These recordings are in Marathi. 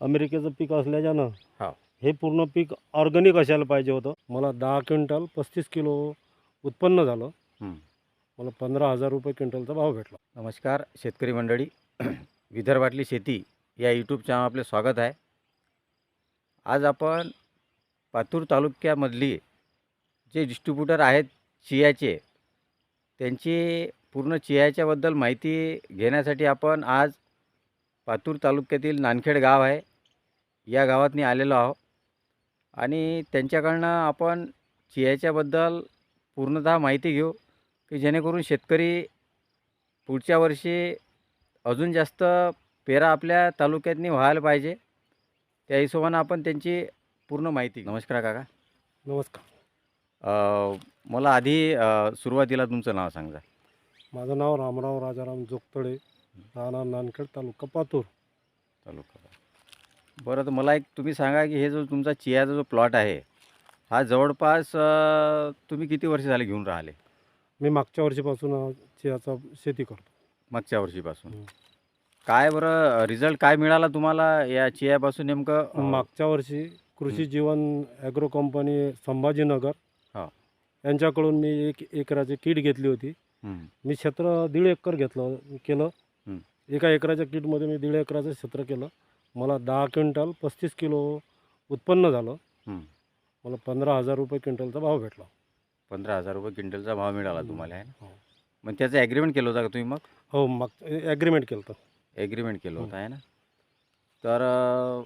अमेरिकेचं पीक असल्याच्यानं हा. हे पूर्ण पीक ऑर्गॅनिक असायला पाहिजे होतं. मला दहा क्विंटल पस्तीस किलो उत्पन्न झालं. हं. मला पंधरा हजार रुपये क्विंटलचा भाव भेटला. नमस्कार शेतकरी मंडळी. विदर्भातली शेती या यूट्यूब चॅनल आपले स्वागत आहे. आज आपण पातूर तालुक्यामधली जे डिस्ट्रीब्युटर आहेत चियाचे त्यांची पूर्ण चियाच्याबद्दल माहिती घेण्यासाठी आपण आज पातूर तालुक्यातील नानखेड गाव आहे. या गावातनी आलेलो आहो आणि त्यांच्याकडनं आपण चियाच्याबद्दल पूर्णतः माहिती घेऊ की जेणेकरून शेतकरी पुढच्या वर्षी अजून जास्त पेरा आपल्या तालुक्यातनी व्हायला पाहिजे. त्या हिशोबानं आपण त्यांची पूर्ण माहिती. नमस्कार काका. नमस्कार. अ, मला आधी सुरुवातीला तुमचं नाव सांगा. माझं नाव रामराव राजाराम जोगतळे राहणार नानखेड तालुका पातूर. तालुका बरं तर मला एक तुम्ही सांगा की हे जो तुमचा चियाचा जो प्लॉट आहे हा जवळपास अ, तुम्ही किती वर्ष झाले घेऊन राहिले? मी मागच्या वर्षीपासून अ, चियाचा शेती करतो. मागच्या वर्षीपासून. हं. काय बरं रिझल्ट काय मिळाला तुम्हाला या चियापासून नेमकं? अ, मागच्या वर्षी कृषी जीवन ॲग्रो कंपनी संभाजीनगर हा. यांच्याकडून मी एक एकराची किट घेतली होती. हं, मी क्षेत्र दीड एकर घेतलं केलं. हं. एका एकराच्या किटमध्ये मी दीड एकराचं क्षेत्र केलं. मला दहा क्विंटल पस्तीस किलो उत्पन्न झालं हं. मला पंधरा हजार रुपये क्विंटलचा भाव भेटला पंधरा हजार रुपये क्विंटलचा भाव मिळाला हं. तुम्हाला आहे ना हो. मग त्याचं ॲग्रीमेंट केलं होतं का तुम्ही मग हो माग ॲग्रीमेंट केलं होतं ॲग्रीमेंट केलं हो. होतं आहे ना तर अ,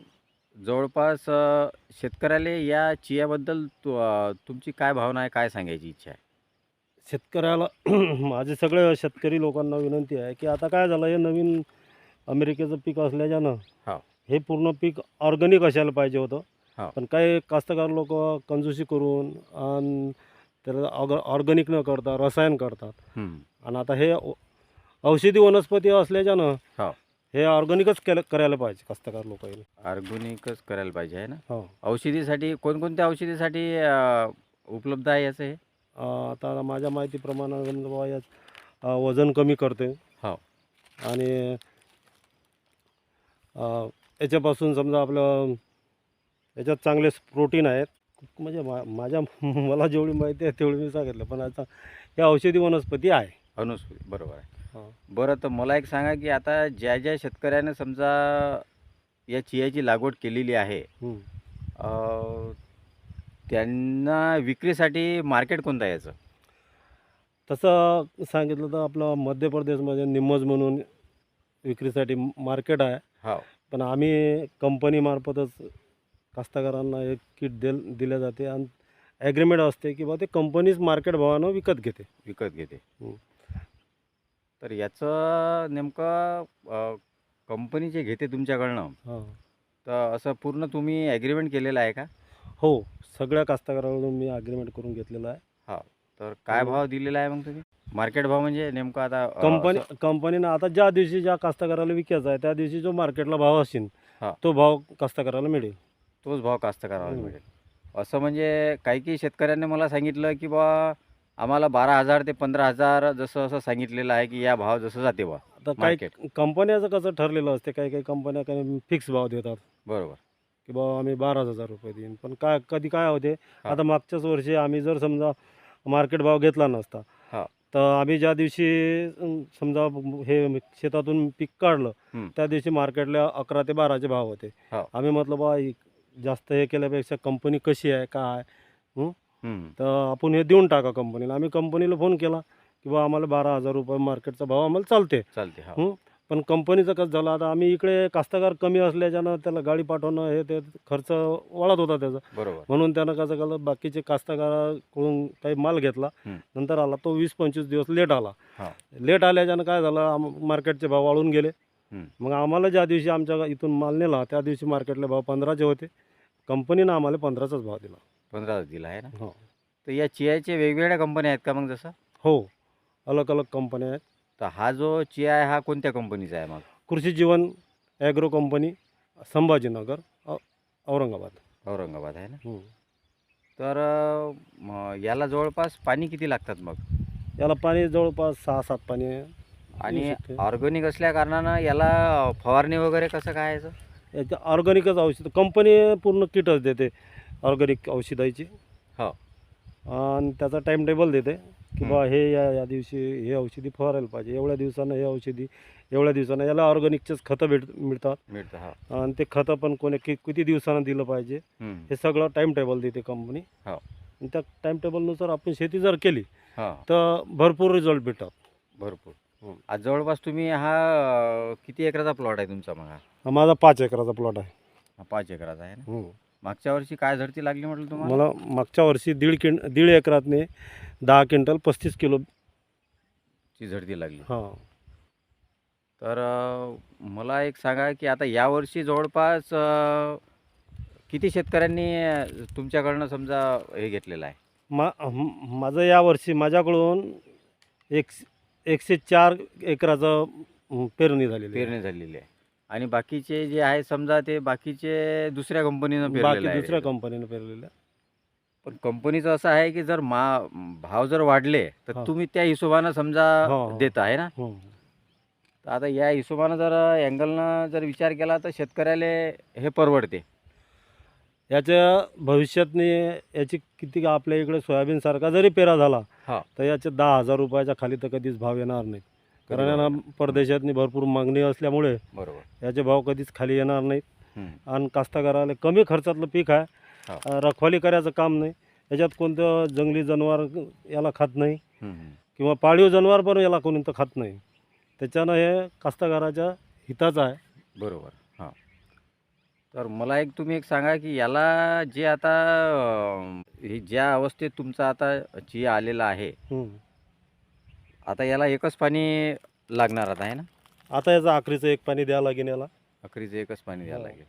जवळपास अ, शेतकऱ्याला या चियाबद्दल तु अ, तुमची काय भावना आहे काय सांगायची इच्छा आहे शेतकऱ्याला माझे सगळे शेतकरी लोकांना विनंती आहे की आता काय झालं हे नवीन अमेरिकेचं पीक असल्याच्यानं हा. हे पूर्ण पीक ऑर्गॅनिक असायला पाहिजे होतं. हा. पण काही कास्तकार लोक कंजूसी करून आणि त्याला ऑग ऑर्गॅनिक न करता रसायन करतात. हं, आणि आता हे औषधी वनस्पती असल्याच्यानं हा. हे ऑर्गॅनिकच केलं करायला पाहिजे कास्तकार लोकांनी ऑर्गॅनिकच करायला पाहिजे आहे ना? हो. औषधीसाठी कोणकोणत्या औषधीसाठी उपलब्ध आहे याचं हे? आता माझ्या माहितीप्रमाणे वजन कमी करते. हो. आणि याच्यापासून समजा आपलं याच्यात चांगले प्रोटीन आहेत. म्हणजे मा माझ्या मला जेवढी माहिती आहे तेवढी मी सांगितलं पण आता या औषधी वनस्पती आहे. अनुस्फूर्त बरोबर आहे. हो. बरं तर मला एक सांगा की आता ज्या ज्या शेतकऱ्यानं समजा या चियाची लागवड केलेली आहे त्यांना विक्रीसाठी मार्केट कोणतं आहे याचं? तसं सांगितलं तर आपलं मध्य प्रदेशमध्ये निम्मज म्हणून विक्रीसाठी मार्केट आहे. हो. पण आम्ही कंपनीमार्फतच कास्तकारांना एक किट दिल दिल्या जाते आणि ॲग्रीमेंट असते की बा ते कंपनीच मार्केट भावानं विकत घेते. विकत घेते. तर याचं नेमकं कंपनी जे घेते तुमच्याकडनं हां. तर असं पूर्ण तुम्ही ॲग्रीमेंट केलेलं आहे का? हो सगळ्या कास्तकाराकडून मी ॲग्रीमेंट करून घेतलेलं आहे. तर काय हो. भाव दिलेला आहे मग तुम्ही मार्केट भाव म्हणजे नेमकं आता कंपनी कंपनीनं आता ज्या दिवशी ज्या कास्तकाराला विकायचा आहे त्या दिवशी जो मार्केटला भाव असेल हा. तो भाव कास्तकाराला मिळेल तोच भाव कास्तकाराला. मिळेल असं म्हणजे काही काही शेतकऱ्यांनी मला सांगितलं की बा आम्हाला बारा हजार ते पंधरा हजार जसं असं सांगितलेलं आहे की या भाव जसं जाते बा आता काही कंपन्याचं कसं ठरलेलं असते काही काही कंपन्या काही फिक्स भाव देतात बरोबर की बाबा आम्ही बारा हजार रुपये देईन पण काय कधी काय होते. आता मागच्याच वर्षी आम्ही जर समजा मार्केट भाव घेतला नसता हा. तर आम्ही ज्या दिवशी अं, समजा हे शेतातून पीक काढलं. त्या दिवशी मार्केटला अकरा ते बाराचे भाव होते हा. आम्ही म्हटलं बा इ- जास्त हे केल्यापेक्षा कंपनी कशी आहे काय हं. तर आपण हे देऊन टाका कंपनीला आम्ही कंपनीला फोन केला की बा आम्हाला बारा हजार रुपये मार्केटचा भाव आम्हाला चालते चालते हा हं. पण कंपनीचं कसं झालं आता आम्ही इकडे कास्तकार कमी असल्याच्यानं त्याला गाडी पाठवणं हे ते खर्च वाढत होता त्याचा. बरोबर. म्हणून त्यानं कसं केलं बाकीचे कास्तकाराकडून काही माल घेतला. हं. नंतर आला तो वीस पंचवीस दिवस लेट आला. हा. लेट आल्याच्यानं काय झालं आम- मार्केटचे भाव वाढून गेले. हं. मग आम्हाला ज्या दिवशी आमच्या इथून माल नेला त्या दिवशी मार्केटले भाव पंधराचे होते. कंपनीनं आम्हाला पंधराचाच भाव दिला. पंधरा दिला आहे ना? हो. तर या चियाचे वेगवेगळ्या कंपन्या आहेत का मग जसं? हो. अलग अलग कंपन्या आहेत. तर हा जो चिया आहे हा कोणत्या कंपनीचा आहे मग? कृषी जीवन ॲग्रो कंपनी संभाजीनगर औ- औरंगाबाद. औरंगाबाद आहे ना? हं. तर अ, म, याला जवळपास पाणी किती लागतात मग? याला पाणी जवळपास सहा सात पाणी आहे. आणि येऊ शकते. ऑर्गॅनिक असल्या कारणानं याला फवारणी वगैरे कसं काय याचं याच्या ऑर्गॅनिकच औषध कंपनी पूर्ण किटच देते. ऑर्गॅनिक औषधाची. हो. आणि त्याचा टाईम टेबल देते. की हं. बा हे या या दिवशी हे औषधी फवारायला पाहिजे एवढ्या दिवसानं हे औषधी एवढ्या दिवसानं याला ऑर्गॅनिकचेच खतं भेट मिळतात मिळतं हा आणि ते खतं पण कोणी कि किती दिवसानं दिलं पाहिजे हम्म. हे सगळं टाईम टेबल देते कंपनी हो आणि त्या टाईम टेबलनुसार आपण शेती जर केली हा तर भरपूर रिझल्ट भेटतात भरपूर हम्म. आज जवळपास तुम्ही हा अं, किती एकराचा प्लॉट आहे तुमचा मग हा? हा माझा पाच एकराचा प्लॉट आहे हा पाच एकराचा आहे ना हं. मागच्या वर्षी काय झडती लागली म्हटलं तुम्हाला? मला मागच्या वर्षी दीड किं दीड एकरातने दहा क्विंटल पस्तीस किलो ची झडती लागली. हां. तर अं, मला एक सांगा की आता यावर्षी जवळपास अं, किती शेतकऱ्यांनी अं, तुमच्याकडनं समजा हे घेतलेलं आहे? मा म- माझं यावर्षी माझ्याकडून एक एकशे चार एकराचं अं, पेरणी झालेली आहे. पेरणी झालेली आहे. आणि बाकीचे जे आहे समजा ते बाकीचे दुसऱ्या कंपनीनं पेरलेलं बाकी आहे दुसऱ्या कंपनीनं पेरलेलं आहे. पण कंपनीचं असं आहे की जर मा भाव जर वाढले तर हा. तुम्ही त्या हिशोबानं समजा हो. देता आहे ना हं. तर आता या हिशोबानं जर अँगलनं जर विचार केला तर शेतकऱ्याला हे परवडते याच्या भविष्यातनी याची किती आपल्या इकडे सोयाबीनसारखा जरी पेरा झाला हा. तर याचे दहा हजार रुपयाच्या खाली तर कधीच भाव येणार नाहीत कारण. यांना परदेशातनी भरपूर मागणी असल्यामुळे बरोबर. याचे भाव कधीच खाली येणार नाहीत. आणि कास्तकाराला कमी खर्चातलं पीक आहे. रखवाली करायचं काम नाही. याच्यात कोणतं जंगली जनावर याला खात नाही. किंवा पाळीव जनावर पण याला कोणतं खात नाही. त्याच्यानं हे कास्तकाराच्या हिताचं आहे. बरोबर. हां. तर मला एक तुम्ही एक सांगा की याला जे आता हे ज्या अवस्थेत तुमचा आता चिया आलेला आहे हं. आता याला एकच पाणी लागणार आता आहे ना? आता याचं आखरीचं एक पाणी द्यावं लागेल याला. अखेरीचं एकच पाणी द्यावं हो. लागेल.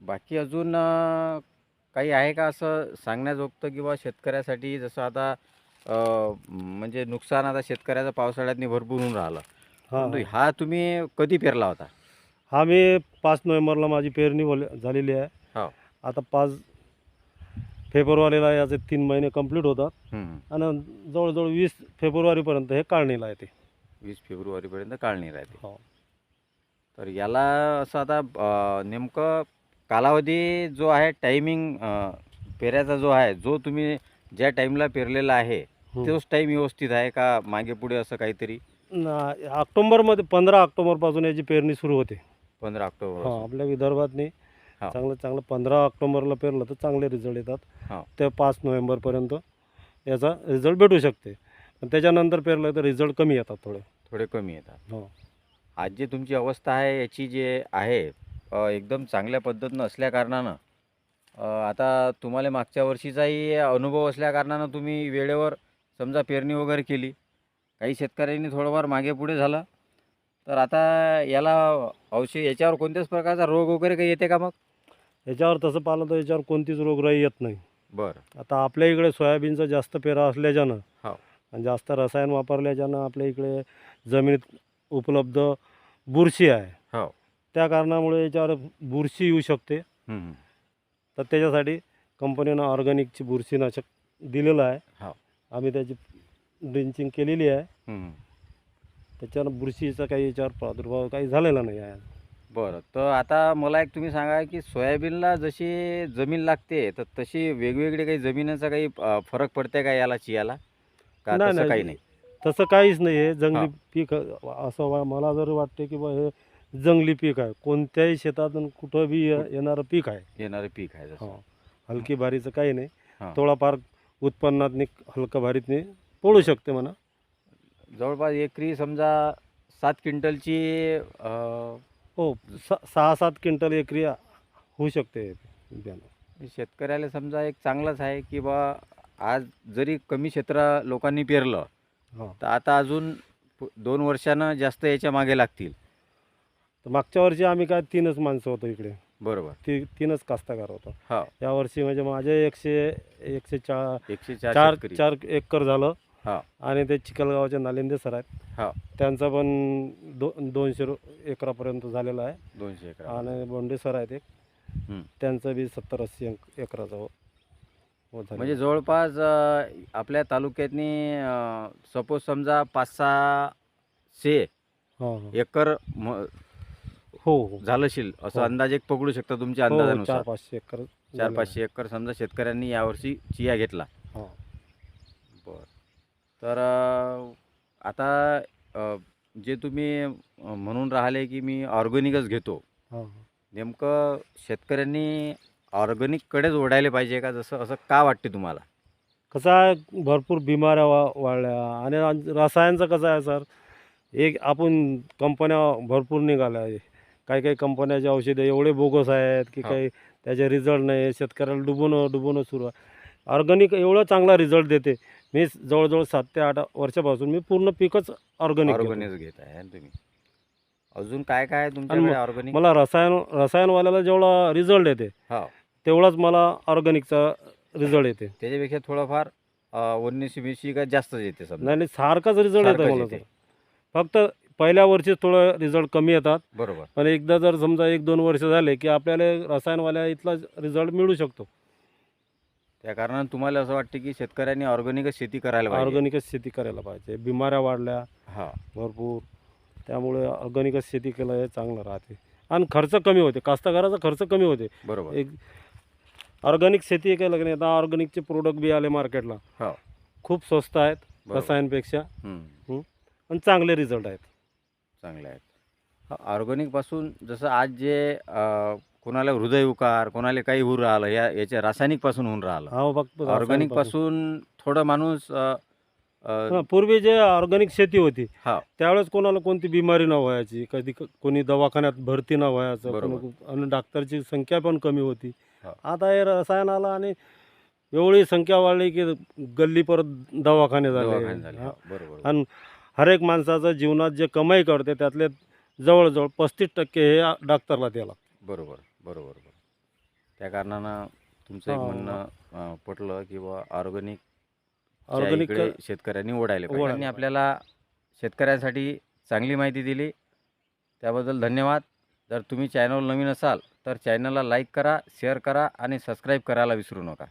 बाकी अजून अं, काही आहे का असं सांगण्याजोगतं किंवा शेतकऱ्यासाठी जसं आता अं, म्हणजे नुकसान आता शेतकऱ्याचं पावसाळ्यातनी भरपूर होऊन राहिलं. हां परंतु हा तुम्ही कधी पेरला होता? हा मी पाच नोव्हेंबरला माझी पेरणी होल- झालेली आहे. हो. आता पाच फेब्रुवारीला याचे तीन महिने कंप्लीट होतात. हम्म. आणि जवळजवळ वीस फेब्रुवारीपर्यंत हे काढणीला येते. वीस फेब्रुवारीपर्यंत काढणी राहते हो. तर याला असं आता अं, नेमकं कालावधी जो आहे टायमिंग पेऱ्याचा जो आहे जो तुम्ही ज्या टाईमला पेरलेला आहे. तोच टाईम व्यवस्थित आहे का मागे पुढे असं काहीतरी? ना- ऑक्टोबरमध्ये पंधरा ऑक्टोबरपासून याची पेरणी सुरू होते. पंधरा ऑक्टोबर हा आपल्या विदर्भातनी हा. चांगलं चांगलं. पंधरा ऑक्टोबरला पेरलं तर चांगले रिझल्ट येतात. हा. ते पाच नोव्हेंबरपर्यंत याचा रिझल्ट भेटू शकते. पण त्याच्यानंतर पेरलं तर रिझल्ट कमी येतात थोडे. थोडे कमी येतात. हो. आज जे तुमची अवस्था आहे याची जे आहे अ, एकदम चांगल्या पद्धतीनं असल्याकारणानं अ, आता तुम्हाला मागच्या वर्षीचाही अनुभव असल्याकारणानं तुम्ही वेळेवर समजा पेरणी वगैरे केली. काही शेतकऱ्यांनी थोडंफार मागे पुढे झालं. तर आता याला औषध याच्यावर कोणत्याच प्रकारचा रोग वगैरे काही येते का मग? याच्यावर तसं पाहिलं तर याच्यावर कोणतीच रोगराई येत नाही बरं आता आपल्या इकडे सोयाबीनचा जास्त पेरा असल्याच्यानं हो. आणि जास्त रसायन वापरल्याच्यानं आपल्या इकडे जमिनीत उपलब्ध बुरशी आहे हो त्या कारणामुळे याच्यावर बुरशी येऊ शकते हम्म. तर त्याच्यासाठी कंपनीनं ऑर्गॅनिकची बुरशीनाशक दिलेलं आहे हो. आम्ही त्याची ड्रिंचिंग केलेली आहे हम्म. त्याच्यानं बुरशीचा काही याच्यावर प्रादुर्भाव काही झालेला नाही आहे बरं तर आता मला एक तुम्ही सांगा की सोयाबीनला जशी जमीन लागते तर तशी वेगवेगळी काही जमिनीचा काही अ, फरक पडते का याला चियाला? का नाही, तसं नाही. काही नाही? तसं काहीच नाही आहे जंगली हा. पीक असं वा- मला जर वाटते की बा हे जंगली पीक आहे. कोणत्याही शेतात आणि कुठं बी ये- येणारं पीक आहे. येणारे पीक आहे जसं. हो. हलकी भारीचं काही नाही. थोडाफार उत्पन्नात हलकं भारीतने पडू शकते म्हणा. जवळपास एकरी समजा सात क्विंटलची अ, हो स सहा सात क्विंटल एकरी होऊ शकते हे बियाणं शेतकऱ्याला समजा एक चांगलंच आहे की बा आज जरी कमी क्षेत्र लोकांनी पेरलं हां. तर आता अजून पु- दोन वर्षानं जास्त याच्या मागे लागतील. तर मागच्या वर्षी आम्ही काय तीनच माणसं होतो इकडे. बरोबर. ती तीनच कास्तकार होतो. हो. यावर्षी म्हणजे माझे एकशे एकशे चा एकशे चार चार शेतकरी. चार एकर झालं. हा. आणि ते चिखलगावचे नालिंदे सर आहेत. हा. त्यांचा पण दो दोनशे रु एकरापर्यंत झालेला आहे. दोनशे एकर. आणि बोंडे सर आहेत एक. हं. त्यांचं बी सत्तर अस्सी अंक एकराचं हो- हो झालेलं म्हणजे. जवळपास अ, आपल्या तालुक्यातनी सपोज समजा पाच सहा शे हो हो. एकर म- हो हो. झालंशील. असं हो. अंदाज एक पकडू शकता तुमच्या हो, चार अंदाजानुसार. पाचशे एकर चार झाले पाचशे एकर समजा शेतकऱ्यांनी यावर्षी चिया घेतला. हो. बर. तर अं, आता जे तुम्ही म्हणून राहिले की मी ऑर्गॅनिकच घेतो. हा, हा. नेमकं शेतकऱ्यांनी ऑर्गॅनिककडेच ओढायला पाहिजे का? जसं असं का वाटते तुम्हाला? कसं आहे? भरपूर बिमाऱ्या वा वाढल्या. आणि रसायनचं कसं आहे सर? एक आपण कंपन्या भरपूर निघाल्या काही काही कंपन्याचे औषधं एवढे बोगस आहेत की हो. काही त्याचे रिझल्ट नाही. शेतकऱ्याला डुबवणं डुबवणं सुरू आहे. ऑर्गॅनिक एवढा चांगला रिझल्ट देते. मी जवळजवळ सात ते आठ वर्षापासून मी पूर्ण पिकच ऑर्गॅनिक ऑर्गॅनिक घेत आहे तुम्ही? अजून काय काय आहे तुमच्याकडे ऑर्गॅनिक? मला रसायन रसायनवाल्याला जेवढा रिझल्ट येते हो. तेवढाच मला ऑर्गॅनिकचा रिझल्ट येते. त्याच्यापेक्षा थोडंफार वन्यसी मिशी का जास्तच येते समजा. नाही नाही, सारखाच रिझल्ट येतो सारखंच मला येते. फक्त पहिल्या वर्षी थोडं रिझल्ट कमी येतात. बरोबर. पण एकदा जर समजा एक दोन वर्ष झाले की आपल्याला रसायनवाल्या इथला रिझल्ट मिळू शकतो. त्या कारणानं तुम्हाला असं वाटतं की शेतकऱ्यांनी ऑर्गॅनिकच शेती करायला पाहिजे? ऑर्गॅनिकच शेती करायला पाहिजे. बिमाऱ्या वाढल्या हा. भरपूर. त्यामुळे ऑर्गॅनिकच शेती केलं हे चांगलं राहते. आणि खर्च कमी होते. कास्तकाराचा खर्च कमी होते. बरोबर. एक ऑर्गॅनिक शेती केलं की नाही आता ऑर्गॅनिकचे प्रोडक्ट बी आले मार्केटला हो. खूप स्वस्त आहेत बरोबर. रसायनपेक्षा. हम्म. आणि चांगले रिझल्ट आहेत. चांगले आहेत. ऑर्गॅनिकपासून जसं आज जे अं, कोणाला हृदयविकार कोणाला काही होऊन राहिलं या याच्या रासायनिकपासून होऊन राहिलं हा फक्त ऑर्गॅनिकपासून थोडं माणूस अं, अं, हा, पूर्वी जे ऑर्गॅनिक शेती होती हा. त्यावेळेस कोणाला कोणती बिमारी न व्हायची कधी क- कोणी दवाखान्यात भरती न व्हायचं बरोबर. कोणी- आणि डॉक्टरची संख्या पण कमी होती हा. आता हे रसायन आलं आणि एवढी संख्या वाढली की गल्ली परत दवाखाने दवाखाने झाले झाले हा. हो, बरोबर आणि हर एक माणसाचं जीवनात जे कमाई करते त्यातले जवळजवळ पस्तीस टक्के हे डॉक्टरला द्यायला बरोबर बरोबर बरोबर. त्या कारणानं तुमचं एक हा. म्हणणं अं, पटलं की बा ऑर्गॅनिक ऑर्गॅनिक इकडे शेतकऱ्यांनी ओढायला पाहिजे. ओढायला पाहिजे. आपल्याला शेतकऱ्यांसाठी चांगली माहिती दिली. त्याबद्दल धन्यवाद. जर तुम्ही चॅनल नवीन असाल तर चॅनलला लाईक करा शेअर करा आणि सबस्क्राईब करायला विसरू नका.